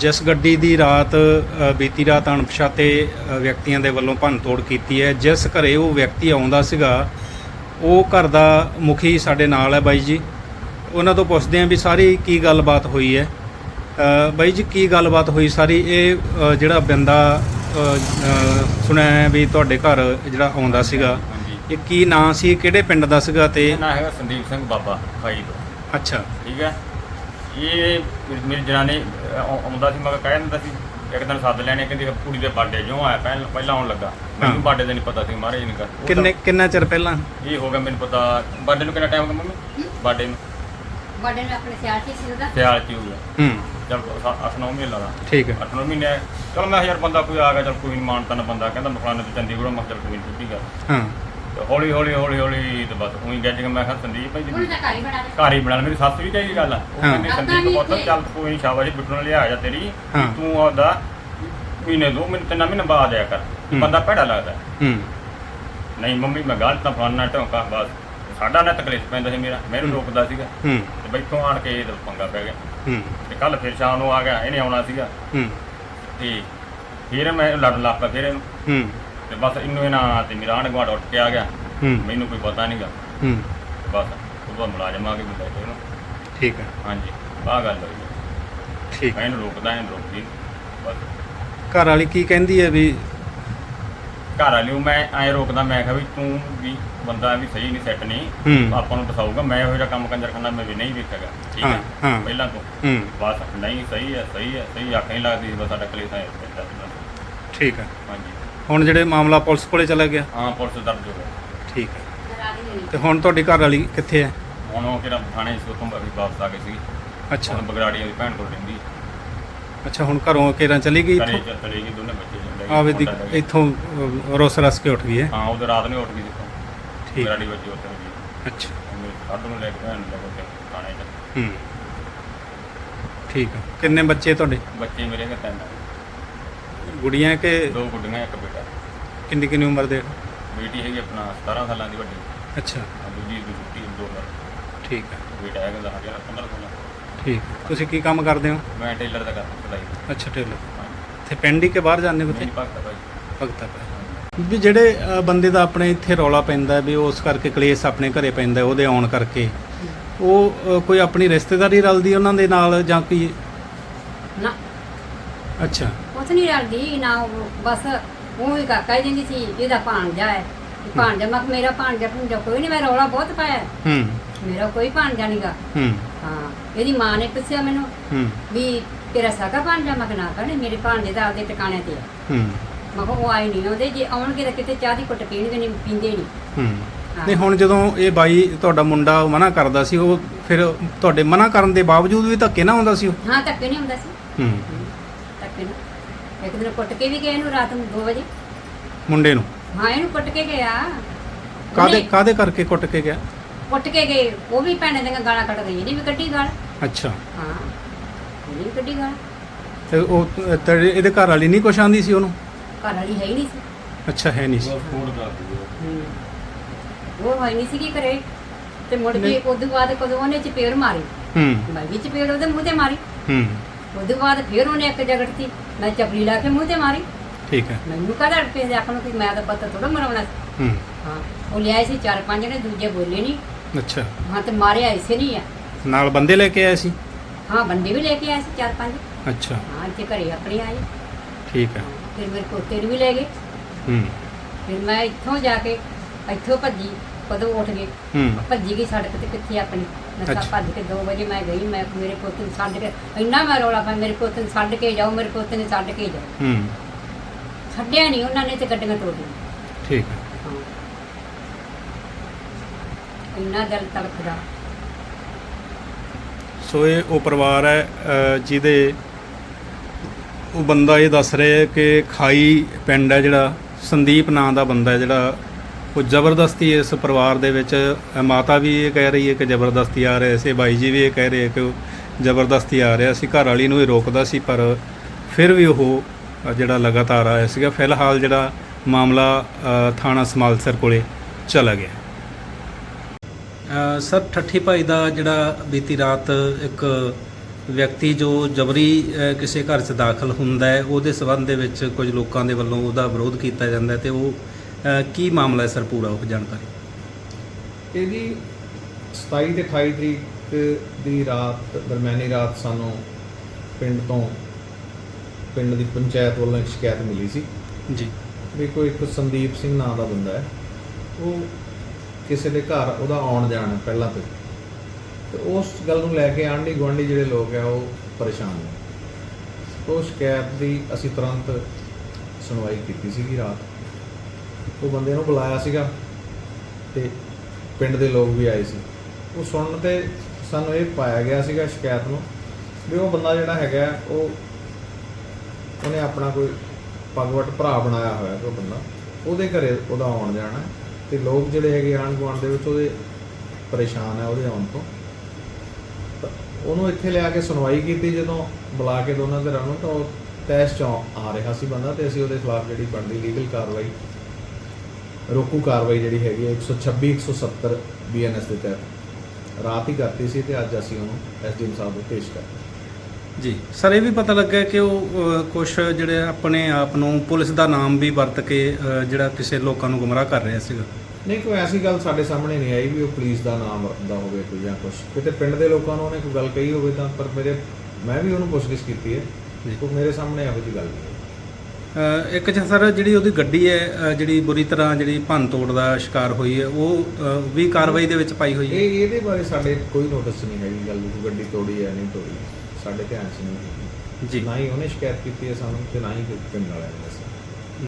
ਜਿਸ ਗੱਡੀ ਦੀ ਰਾਤ ਬੀਤੀ ਰਾਤ ਅਣਪਛਾਤੇ ਵਿਅਕਤੀਆਂ ਦੇ ਵੱਲੋਂ ਭੰਨਤੋੜ ਕੀਤੀ ਹੈ। ਜਿਸ ਘਰੇ ਉਹ ਵਿਅਕਤੀ ਆਉਂਦਾ ਸੀਗਾ ਉਹ ਘਰ ਦਾ ਮੁਖੀ ਸਾਡੇ ਨਾਲ ਹੈ ਬਾਈ ਜੀ। ਉਹਨਾਂ ਤੋਂ ਪੁੱਛਦੇ ਹਾਂ ਵੀ ਸਾਰੀ ਕੀ ਗੱਲਬਾਤ ਹੋਈ ਹੈ? ਬਾਈ ਜੀ ਕੀ ਗੱਲਬਾਤ ਹੋਈ ਸਾਰੀ? ਇਹ ਜਿਹੜਾ ਬੰਦਾ ਸੁਣਿਆ ਵੀ ਤੁਹਾਡੇ ਘਰ ਜਿਹੜਾ ਆਉਂਦਾ ਸੀਗਾ ਇਹ ਕੀ ਨਾਂ ਸੀ? ਕਿਹੜੇ ਪਿੰਡ ਦਾ ਸੀਗਾ ਤੇ ਨਾਂ ਹੈਗਾ ਸੰਦੀਪ ਸਿੰਘ ਬਾਬਾ ਖਾਈ ਤੋਂ। ਅੱਛਾ। ਠੀਕ ਹੈ? ਇਹ ਮੇਰੀ- ਮੇਰੀ ਜਨਾਨੀ ਆਉ- ਆਉਂਦਾ ਸੀ ਮਗਰ ਕਹਿ ਦਿੰਦਾ ਸੀ ਇੱਕ ਦਿਨ ਸੱਦ ਲੈਣੇ ਕਹਿੰਦੀ ਕੁੜੀ ਦੇ ਬਾਡੇ ਜੋ ਆਇਆ ਪਹਿਲਾਂ ਪਹਿਲਾਂ ਆਉਣ ਲੱਗਾ। ਮੈਨੂੰ ਬਾਡੇ ਦਾ ਨਹੀਂ ਪਤਾ ਸੀ ਮਹਾਰਾਜ ਨੇ ਕਰ ਉਹ ਤਾਂ- ਕਿੰਨੇ ਕਿੰਨਾ ਚਿਰ ਪਹਿਲਾਂ? ਇਹ ਹੋ ਗਿਆ ਮੈਨੂੰ ਪਤਾ ਬਾਡੇ ਨੂੰ ਕਿੰਨਾ ਟਾਈਮ ਹੋ ਗਿਆ ਮੰਮੀ? ਬਾਡੇ ਨੂੰ। ਵੱਡੇ ਨੇ ਆਪਣੇ ਸਿਆਲ ਚ ਸੀ ਉਹਦਾ। ਸਿਆਲ ਚ ਹੀ ਹੋ ਗਿਆ। ਹੂੰ। ਚਲ 8-9 ਮਹੀਨੇ ਲਾਦਾ ਠੀਕ ਹੈ। 8-9 ਮਹੀਨੇ ਚਲ ਮੈਂ ਕਿਹਾ ਯਾਰ ਬੰਦਾ ਕੋਈ ਆ ਗਿਆ ਚਲ ਕੋਈ ਨਹੀਂ ਮਾਨਤਾ ਨਾ ਬੰਦਾ ਕਹਿੰਦਾ ਮਖਲਾਨੇ ਤੋਂ ਚੰਡੀਗੜ੍ਹੋਂ ਮੈਂ ਕਿਹਾ ਚੱਲ ਕੋਈ ਨਹੀਂ ਠੀਕ ਗੱਲ। ਹਾਂ। ਤੇ ਹੌਲੀ ਹੌਲੀ ਹੌਲੀ ਹੌਲੀ ਤੇ ਬਸ ਉਹੀ ਗੱਜ ਕੇ ਮੈਂ ਕਿਹਾ ਸੰਦੀਪ ਭਾਈ ਉਹਨੂੰ ਜੀ ਤਾਂ ਘਰ ਹੀ ਬਣਾ ਲਿਆ ਘਰ ਹੀ ਬਣਾ ਲੈ ਮੇਰੀ ਸੱਸ ਵੀ ਚਾਹੀਦੀ ਗੱਲ ਆ। ਉਹ ਹਾਂ। ਕਹਿੰਦੀ ਸੰਦੀਪ ਪੁੱਤ ਚੱਲ ਕੋਈ ਨਹੀਂ ਸ਼ਾਬਾਸ਼ ਬਿੱਟੂ ਨਾਲ ਲਿਆ ਜਾ ਤੇਰੀ ਹਾਂ। ਵੀ ਤੂੰ ਉਹਦਾ ਮਹੀਨੇ ਦੋ ਮਹੀਨੇ ਤਿੰਨ ਮਹੀਨੇ ਬਾਅਦ ਆਇਆ ਕਰ। ਹੂੰ। ਬੰਦਾ ਭੈੜਾ ਲੱਗਦਾ। ਹੂੰ। ਨਹੀਂ ਮੰਮੀ ਮੈਂ ਗਲਤ ਤਾਂ ਫਲਾਨਾ ਢੋਂਕਾ ਬਸ। ਸਾਡਾ ਨਾ ਤਕਲੀਫ ਪੈਂਦਾ ਸੀ ਮੇਰਾ। ਮੈਨੂੰ ਹੂੰ। ਰੋਕਦਾ ਸੀਗਾ। ਹੂੰ। ਤੇ ਬੈਠੋਂ ਆਣ ਕੇ ਇਹ ਤਾਂ ਪੰਗਾ ਪੈ ਗਿਆ। ਹੂੰ। ਤੇ ਕੱਲ ਫਿਰ ਸ਼ਾਮ ਨੂੰ ਆ ਗਿਆ ਇਹਨੇ ਆਉਣਾ ਸੀਗਾ। ਹੂੰ। ਤੇ ਫਿਰ ਮੈਂ ਲੜਨ ਲੱਗ ਪਿਆ ਫਿਰ ਇਹਨੂੰ। ਹੂੰ। ਤੇ ਬਸ ਇਹਨੂੰ ਇਹਨਾਂ ਤੇ ਮੇਰਾ ਆਂਢ ਗੁਆਂਢ ਉੱਠ ਕੇ ਆ ਗਿਆ। ਹੂੰ। ਮੈਨੂੰ ਕੋਈ ਪਤਾ ਨਹੀਂਗਾ ਹੂੰ। ਬਸ ਉਹ ਤੋਂ ਮੁਲਾਜ਼ਮ ਆ ਕੇ ਬੁਲਾਇਆ ਇਹਨੂੰ ਠੀਕ ਹੈ। ਹਾਂਜੀ ਆਹ ਗੱਲ ਹੋਈ। ਹੈ। ਠੀਕ। ਮੈਂ ਇਹਨੂੰ ਰੋਕਦਾ ਇਹਨੂੰ ਰੋਕਦੀ। ਨੀ। ਬਸ। ਘਰ ਵਾਲੀ ਕੀ ਕਹਿੰਦੀ ਹੈ ਵੀ ਘਰ ਵਾਲੀ ਨੂੰ ਮੈਂ ਐਂ ਰੋਕਦਾ ਮੈਂ ਕਿਹਾ ਵੀ ਤੂੰ ਵੀ ਬੰਦਾ ਵੀ ਸਹੀ ਨਹੀਂ ਸੈੱਟ ਨਹੀਂ। ਹੂੰ। ਆਪਾਂ ਨੂੰ ਫਸਾਊਗਾ ਮੈਂ ਇਹੋ ਜਿਹਾ ਕੰਮ ਕੰਜਰ ਖਾਨਾ ਮੈਂ ਵੀ ਨਹੀਂ ਵੇਖਾਗਾ ਠੀਕ ਹਾਂ, ਹੈ? ਹਾਂ। ਪਹਿਲਾਂ ਤੋਂ। ਹੂੰ। ਬਸ ਨਹੀਂ ਸਹੀ ਹੈ ਸਹੀ ਹੈ ਸਹੀ ਨਹੀਂ ਲੱਗਦੀ ਬਸ ਸਾਡਾ ਕਲੇਸ਼ ਹੈ ਇੱਦਾਂ ਦੀ ਬਸ। ਠੀਕ ਹੈ। ਹਾਂਜੀ। ਹੁਣ ਜਿਹੜੇ ਮਾਮਲਾ ਪੁਲਿਸ ਕੋਲੇ ਚਲਾ ਗਿਆ? ਹਾਂ ਪੁਲਿਸ ਦਰਜ ਹੋ ਗਿਆ। ਠੀਕ ਹੈ। ਤੇ ਹੁਣ ਤੁਹਾਡੀ ਘਰ ਵਾਲੀ ਕਿੱਥੇ ਹੈ? ਹੁਣ ਉਹ ਕਿਹੜਾ ਥਾਣੇ ਤੋਂ ਤੋਂ ਵੀ ਵਾਪਸ ਆ ਗਏ ਸੀ। ਅੱਛਾ। ਹੁਣ ਬਗਰਾੜੀ ਵਾਲੀ ਭੈਣ ਕੋਲ ਰਹਿੰਦੀ। ਅੱਛਾ ਹੁਣ ਘਰੋਂ ਕੇਰਾਂ ਚਲੀ ਗਈ ਘਰੇ ਇੱਥੋਂ? ਚ ਚਲੇ ਗਏ ਦੋਨੇ ਬੱਚੇ ਜਾਂਦੇ ਆਵੇ ਦੀ ਇੱਥੋਂ ਅ, ਰੁੱਸ ਰਸ ਕੇ ਉੱਠ ਗਈ ਹੈ। ਹਾਂ ਉਹਦੇ ਰਾਤ ਨੂੰ ਉੱਠ ਗਈ ਜਿੱਥੋਂ ਠੀਕ। ਬਗਰਾੜੀ ਬੱਚੇ ਉੱਥੇ ਗਈ ਅੱਛਾ। ਕੱਢ ਨੂੰ ਲੈ ਕੇ ਭੈਣ ਨੂੰ ਲੈ ਕੇ ਥਾਣੇ ਚ। ਹੂੰ। ਠੀਕ ਹੈ। ਕਿੰਨੇ ਬੱਚੇ ਤੁਹਾਡੇ? ਬੱਚੇ ਮੇਰੇ ਦੇ ਤਿੰਨ। ਗੁੜੀਆਂ ਕਿ ਦੋ ਗੁੱਡੀਆਂ ਇੱਕ ਬੇਟਾ। ਕਿੰਨੀ ਕਿੰਨੀ ਉਮਰ ਦੇ? ਬੇਟੀ ਹੈਗੀ ਆਪਣਾ 17 ਸਾਲਾਂ ਦੀ ਵੱਡੀ। ਅੱਛਾ। ਆ ਦੂਜੀ ਦੀ ਛੁੱਟੀ ਦੋ ਸਾਲ ਠੀਕ ਹੈ ਬੇਟਾ ਹੈਗਾ ਦਾ ਹਜ਼ਾਰ 15 ਸਾਲਾਂ। ਠੀਕ। ਹੈ। ਤੁਸੀਂ ਕੀ ਕੰਮ ਕਰਦੇ ਹੋ? ਮੈਂ ਟੇਲਰ ਦਾ ਕਰਦਾ ਸਲਾਈ। ਅੱਛਾ ਟੇਲਰ। ਤੇ ਪਿੰਡ ਹੀ ਕੇ ਬਾਹਰ ਜਾਂਦੇ ਹੋ ਮੇਰੀ ਕਿਤੇ ਭਗਤ ਭਾਈ। ਭਗਤਾ ਪੈ ਵੀ ਜਿਹੜੇ ਅ, ਬੰਦੇ ਦਾ ਆਪਣੇ ਇੱਥੇ ਰੌਲਾ ਪੈਂਦਾ ਵੀ ਉਸ ਕਰਕੇ ਕਲੇਸ਼ ਆਪਣੇ ਘਰੇ ਪੈਂਦਾ ਉਹਦੇ ਆਉਣ ਕਰਕੇ। ਉਹ ਅ, ਕੋਈ ਆਪਣੀ ਰਿਸ਼ਤੇਦਾਰੀ ਰਲਦੀ ਉਹਨਾਂ ਦੇ ਨਾਲ ਜਾਂ ਕੋਈ ਨਾ। ਅੱਛਾ। ਕੁਛ ਨਹੀਂ ਰਲਦੀ ਨਾ ਉਹ ਬਸ ਉਹ ਹੀ ਕਾਕਾ ਹੀ ਦਿੰਦੀ ਸੀ ਇਹਦਾ ਭਾਣਜਾ ਹੈ। ਭਾਣਜਾ ਮੈਂ ਕਿਹਾ ਮੇਰਾ ਭਾਣਜਾ ਭੁੰਜਾ ਕੋਈ ਨਹੀਂ ਮੈਂ ਰੌਲਾ ਬਹੁਤ ਪਾਇਆ। ਹੂੰ। ਮੇਰਾ ਕੋਈ ਭਾਣਜਾ ਨਹੀਂਗਾ ਹੂੰ। ਹਾਂ ਇਹਦੀ ਮਾਂ ਨੇ ਪੁੱਛਿਆ ਮੈਨੂੰ ਹੂੰ। ਵੀ ਤੇਰਾ ਸਾਕਾ ਭਾਣਜਾ? ਮੈਂ ਕਿਹਾ ਨਾ ਭੈਣੇ ਮੇਰੇ ਭਾਣਜੇ ਦਾ ਆਪਦੇ ਟਿਕਾਣੇ ਤੇ ਹੂੰ। ਮੈਂ ਕਿਹਾ ਉਹ ਆਏ ਨਹੀਂ ਆਉਂਦੇ ਜੇ ਆਉਣਗੇ ਤਾਂ ਕਿਤੇ ਚਾਹ ਦੀ ਘੁੱਟ ਪੀਣਗੇ ਨਹੀਂ ਪੀਂਦੇ ਨਹੀਂ। ਹੂੰ। ਹਾਂ। ਨਹੀਂ ਹੁਣ ਜਦੋਂ ਇਹ ਬਾਈ ਤੁਹਾਡਾ ਮੁੰਡਾ ਮਨਾ ਕਰਦਾ ਸੀ ਉਹ ਫਿਰ ਤੁਹਾਡੇ ਮਨਾ ਕਰਨ ਦੇ ਬਾਵਜੂਦ ਵੀ ਧੱਕੇ ਨਾ ਆਉਂਦਾ ਸੀ ਉਹ? ਹਾਂ ਧੱਕੇ ਨਹੀਂ ਹੁੰਦਾ ਸੀ। ਹੂੰ। ਧੱਕੇ ਨੂੰ। ਇੱਕ ਦਿਨ ਕੁੱਟ ਕੇ ਵੀ ਗਏ ਇਹਨੂੰ ਰਾਤ ਨੂੰ 2 ਵਜੇ। ਮੁੰਡੇ ਨੂੰ? ਹਾਂ ਇਹਨੂੰ ਕੁੱਟ ਕੇ ਗਿਆ। ਕਾਦੇ ਉਹਨੇ ਕਾਦੇ ਕਰਕੇ ਕੁੱਟ ਕੇ ਗਿਆ? ਕੁੱਟ ਕੇ ਗਏ। ਉਹ ਵੀ ਭੈਣੇ ਦੀਆਂ ਗਾਲਾਂ ਕੱਢ ਗਈ ਇਹਨੇ ਵੀ ਕੱਢੀ ਗਾਲ। ਅੱਛਾ। ਹਾਂ ਇਹਨੇ ਵੀ ਕੱਢੀ ਗਾਲ। ਤੇ ਉਹ ਤੇਰੇ ਇਹਦੇ ਘਰ ਵਾਲੀ ਨਹੀਂ ਕੁਛ ਆਂਦੀ ਸੀ ਉਹਨੂੰ? ਘਰ ਵਾਲੀ ਹੈ ਹੀ ਨਹੀਂ ਸੀ। ਅੱਛਾ ਹੈ ਨਹੀਂ ਸੀ। ਉਹ ਹੈ ਨਹੀਂ ਸੀ ਕੀ ਕਰੇ ਤੇ ਮੁੜ ਕੇ ਉਦੋਂ ਬਾਅਦ ਕਦੋਂ ਉਹਨੇ ਚਪੇੜ ਮਾਰੀ। ਹੂੰ। ਮੈਂ ਵੀ ਚਪੇੜ ਉਹਦੇ ਮੂੰਹ ਤੇ ਮਾਰੀ। ਹੂੰ। ਉਦੋਂ ਬਾਅਦ ਫਿਰ ਉਹਨੇ ਇੱਕ ਜਗੜਤੀ। ਮੈਂ ਚਪਲੀ ਲਾ ਕੇ ਮੂੰਹ ਤੇ ਮਾਰੀ। ਠੀਕ ਹੈ। ਮੈਨੂੰ ਕਹਦਾ ਅੜਪੇ ਦੇ ਆਖਣ ਕਿ ਮੈਂ ਤਾਂ ਪਤਾ ਥੋੜਾ ਮਰਾਉਣਾ ਸੀ। ਹੂੰ। ਹਾਂ ਉਹ ਲਿਆਏ ਸੀ ਚਾਰ ਪੰਜ ਨੇ ਦੂਜੇ ਬੋਲੇ ਨਹੀਂ ਅੱਛਾ। ਹਾਂ ਤੇ ਮਾਰਿਆ ਇਸੇ ਨਹੀਂ ਆ। ਨਾਲ ਬੰਦੇ ਲੈ ਕੇ ਆਏ ਸੀ? ਹਾਂ ਬੰਦੇ ਵੀ ਲੈ ਕੇ ਆਏ ਸੀ ਚਾਰ ਪੰਜ। ਅੱਛਾ। ਹਾਂ ਇੱਥੇ ਘਰੇ ਆਪਣੇ ਆਏ। ਠੀਕ ਹੈ ਫਿਰ ਮੇਰੇ ਪੋਤੇ ਨੂੰ ਵੀ ਲੈ ਗਏ। ਹੂੰ। ਫਿਰ ਮੈਂ ਇੱਥੋਂ ਜਾ ਕੇ ਇੱਥੋਂ ਭੱਜੀ ਕਦੋਂ ਉੱਠ ਗਏ? ਹੂੰ। ਭੱਜੀ ਗਈ ਸੜਕ ਤੇ ਕਿੱਥੇ ਆਪਣੀ? ਅੱਛਾ। ਭੱਜ ਕੇ 2 ਵਜੇ ਮੈਂ ਗਈ ਮੈਂ ਮੇਰੇ ਪੋਤੇ ਨੂੰ ਛੱਡ ਕੇ ਇੰਨਾ ਮੈਂ ਰੌਲਾ ਪਾਇਆ ਮੇਰੇ ਪੋਤੇ ਨੂੰ ਛੱਡ ਕੇ ਜਾਓ ਮੇਰੇ ਪੋਤੇ ਨੂੰ ਛੱਡ ਕੇ ਜਾਓ। ਹੂੰ। ਛੱਡਿਆ ਨਹੀਂ ਉਹਨਾਂ ਨੇ ਤੇ ਗੱਡੀਆਂ ਤੋੜ ਠੀਕ ਹਾਂ। ਇੰਨਾ ਦਿਲ ਤੜਫਦਾ। ਸੋ ਇਹ ਉਹ ਪਰਿਵਾਰ ਹੈ ਅ, ਜਿਹਦੇ ਉਹ ਬੰਦਾ ਇਹ ਦੱਸ ਰਿਹਾ ਹੈ ਕਿ ਖਾਈ ਪਿੰਡ ਹੈ ਜਿਹੜਾ ਸੰਦੀਪ ਨਾਂ ਦਾ ਬੰਦਾ ਹੈ ਜਿਹੜਾ ਉਹ ਜ਼ਬਰਦਸਤੀ ਇਸ ਪਰਿਵਾਰ ਦੇ ਵਿੱਚ ਮਾਤਾ ਵੀ ਇਹ ਕਹਿ ਰਹੀ ਹੈ ਕਿ ਜ਼ਬਰਦਸਤੀ ਆ ਰਿਹਾ ਸੀ ਬਾਈ ਜੀ ਵੀ ਇਹ ਕਹਿ ਰਹੇ ਕਿ ਉਹ ਜ਼ਬਰਦਸਤੀ ਆ ਰਿਹਾ ਸੀ, ਘਰ ਵਾਲੀ ਨੂੰ ਇਹ ਰੋਕਦਾ ਸੀ, ਪਰ ਫਿਰ ਵੀ ਉਹ ਜਿਹੜਾ ਲਗਾਤਾਰ ਆਇਆ ਸੀਗਾ, ਫਿਲਹਾਲ ਜਿਹੜਾ ਮਾਮਲਾ ਥਾਣਾ ਸਮਾਲਸਰ ਕੋਲੇ ਚਲਾ ਗਿਆ। ਸਰ, ਠੱਠੀ ਭਾਈ ਦਾ ਜਿਹੜਾ ਬੀਤੀ ਰਾਤ ਇੱਕ ਵਿਅਕਤੀ ਜੋ ਜਬਰੀ ਕਿਸੇ ਘਰ 'ਚ ਦਾਖਲ ਹੁੰਦਾ ਹੈ, ਉਹਦੇ ਸਬੰਧ ਦੇ ਵਿੱਚ ਕੁਝ ਲੋਕਾਂ ਦੇ ਵੱਲੋਂ ਉਹਦਾ ਵਿਰੋਧ ਕੀਤਾ ਜਾਂਦਾ ਹੈ ਤੇ ਉਹ ਕੀ ਮਾਮਲਾ ਹੈ ਸਰ ਪੂਰਾ ਉਹ ਜਾਣਕਾਰੀ? ਇਹਦੀ 27 ਤੇ 28 ਤਰੀਕ ਦੀ ਰਾਤ ਦਰਮਿਆਨੀ ਰਾਤ ਸਾਨੂੰ ਪਿੰਡ ਤੋਂ ਪਿੰਡ ਦੀ ਪੰਚਾਇਤ ਵੱਲੋਂ ਇੱਕ ਸ਼ਿਕਾਇਤ ਮਿਲੀ ਸੀ। ਜੀ। ਵੀ ਕੋਈ ਇੱਕ ਸੰਦੀਪ ਸਿੰਘ ਨਾਂ ਦਾ ਬੰਦਾ ਹੈ। ਉਹ ਕਿਸੇ ਦੇ ਘਰ ਉਹਦਾ ਆਉਣ ਜਾਣ ਹੈ ਪਹਿਲਾਂ ਤੋਂ। ਤੇ ਉਸ ਗੱਲ ਨੂੰ ਲੈ ਕੇ ਆਂਢੀ ਗੁਆਂਢੀ ਜਿਹੜੇ ਲੋਕ ਆ ਉਹ ਪਰੇਸ਼ਾਨ ਨੇ। ਉਹ ਸ਼ਿਕਾਇਤ ਦੀ ਅਸੀਂ ਤੁਰੰਤ ਸੁਣਵਾਈ ਕੀਤੀ ਸੀਗੀ ਰਾਤ। ਉਹ ਬੰਦੇ ਨੂੰ ਬੁਲਾਇਆ ਸੀਗਾ ਤੇ ਪਿੰਡ ਦੇ ਲੋਕ ਵੀ ਆਏ ਸੀ। ਉਹ ਸੁਣਨ ਤੇ ਸਾਨੂੰ ਇਹ ਪਾਇਆ ਗਿਆ ਸੀਗਾ ਸ਼ਿਕਾਇਤ ਨੂੰ ਵੀ ਉਹ ਬੰਦਾ ਜਿਹੜਾ ਹੈਗਾ, ਉਹ ਉਹਨੇ ਆਪਣਾ ਕੋਈ ਪਗਵਟ ਭਰਾ ਬਣਾਇਆ ਹੋਇਆ ਕੋਈ ਬੰਦਾ, ਉਹਦੇ ਘਰੇ ਉਹਦਾ ਆਉਣ ਜਾਣਾ ਹੈ ਤੇ ਲੋਕ ਜਿਹੜੇ ਹੈਗੇ ਆਣ ਗੁਆਂਢ ਦੇ ਵਿੱਚ ਉਹਦੇ ਪਰੇਸ਼ਾਨ ਹੈ ਉਹਦੇ ਆਉਣ ਤੋਂ। ਉਹਨੂੰ ਇੱਥੇ ਲਿਆ ਕੇ ਸੁਣਵਾਈ ਕੀਤੀ ਜਦੋਂ ਬੁਲਾ ਕੇ ਦੋਨਾਂ ਧਿਰਾਂ ਨੂੰ, ਤਾਂ ਉਹ ਤੈਸ਼ ਚੋਂ ਆ ਰਿਹਾ ਸੀ ਬੰਦਾ ਤੇ ਅਸੀਂ ਉਹਦੇ ਖਿਲਾਫ ਜਿਹੜੀ ਬਣਦੀ ਲੀਗਲ ਕਾਰਵਾਈ ਰੋਕੂ ਕਾਰਵਾਈ ਜਿਹੜੀ ਹੈਗੀ ਹੈ 126 170 ਬੀਐਨਐਸ ਦੇ ਤਹਿਤ। ਰਾਤ ਹੀ ਕਰਤੀ ਸੀ ਤੇ ਅੱਜ ਅਸੀਂ ਉਹਨੂੰ ਐਸਡੀਐਮ ਸਾਹਿਬ ਨੂੰ ਪੇਸ਼ ਕਰ ਜੀ। ਸਰ ਇਹ ਵੀ ਪਤਾ ਲੱਗਾ ਕਿ ਉਹ ਕੁਝ ਜਿਹੜੇ ਆਪਣੇ ਆਪ ਨੂੰ ਪੁਲਿਸ ਦਾ ਨਾਮ ਵੀ ਵਰਤ ਕੇ ਜਿਹੜਾ ਕਿਸੇ ਲੋਕਾਂ ਨੂੰ ਗੁੰਮਰਾਹ ਕਰ ਰਿਹਾ ਸੀਗਾ। ਨਹੀਂ ਕੋਈ ਐਸੀ ਗੱਲ ਸਾਡੇ ਸਾਹਮਣੇ ਨਹੀਂ ਆਈ ਵੀ ਉਹ ਪੁਲਿਸ ਦਾ ਨਾਮ ਰੱਖਦਾ ਹੋਵੇ ਕੋਈ ਜਾਂ ਕੁਝ ਕਿਤੇ ਪਿੰਡ ਦੇ ਲੋਕਾਂ ਨੂੰ ਉਹਨੇ ਕੋਈ ਗੱਲ ਕਹੀ ਹੋਵੇ ਤਾਂ ਪਰ ਮੇਰੇ ਮੈਂ ਵੀ ਉਹਨੂੰ ਪੁੱਛਗਿੱਛ ਕੀਤੀ ਹੈ। ਜੀ। ਕੋਈ ਮੇਰੇ ਸਾਹਮਣੇ ਇਹੋ ਜਿਹੀ ਗੱਲ ਨਹੀਂ ਇੱਕ ਚ ਸਰ ਜਿਹੜੀ ਉਹਦੀ ਗੱਡੀ ਹੈ ਜਿਹੜੀ ਬੁਰੀ ਤਰ੍ਹਾਂ ਜਿਹੜੀ ਭੰਨ ਤੋੜ ਦਾ ਸ਼ਿਕਾਰ ਹੋਈ ਹੈ ਉਹ ਵੀ ਕਾਰਵਾਈ ਦੇ ਵਿੱਚ ਪਾਈ ਹੋਈ ਹੈ? ਇਹ ਇਹਦੇ ਬਾਰੇ ਸਾਡੇ ਕੋਈ ਨੋਟਿਸ ਨਹੀਂ ਹੈਗੀ ਗੱਲ ਕੋਈ ਗੱਡੀ ਤੋੜੀ ਹੈ ਨਹੀਂ ਤੋੜੀ। ਸਾਡੇ ਧਿਆਨ 'ਚ ਨਹੀਂ। ਜੀ। ਨਾ ਹੀ ਉਹਨੇ ਸ਼ਿਕਾਇਤ ਕੀਤੀ ਹੈ ਸਾਨੂੰ ਤੇ ਨਾ ਹੀ ਕੋਈ ਪਿੰਡ ਵਾਲਿਆਂ ਨੇ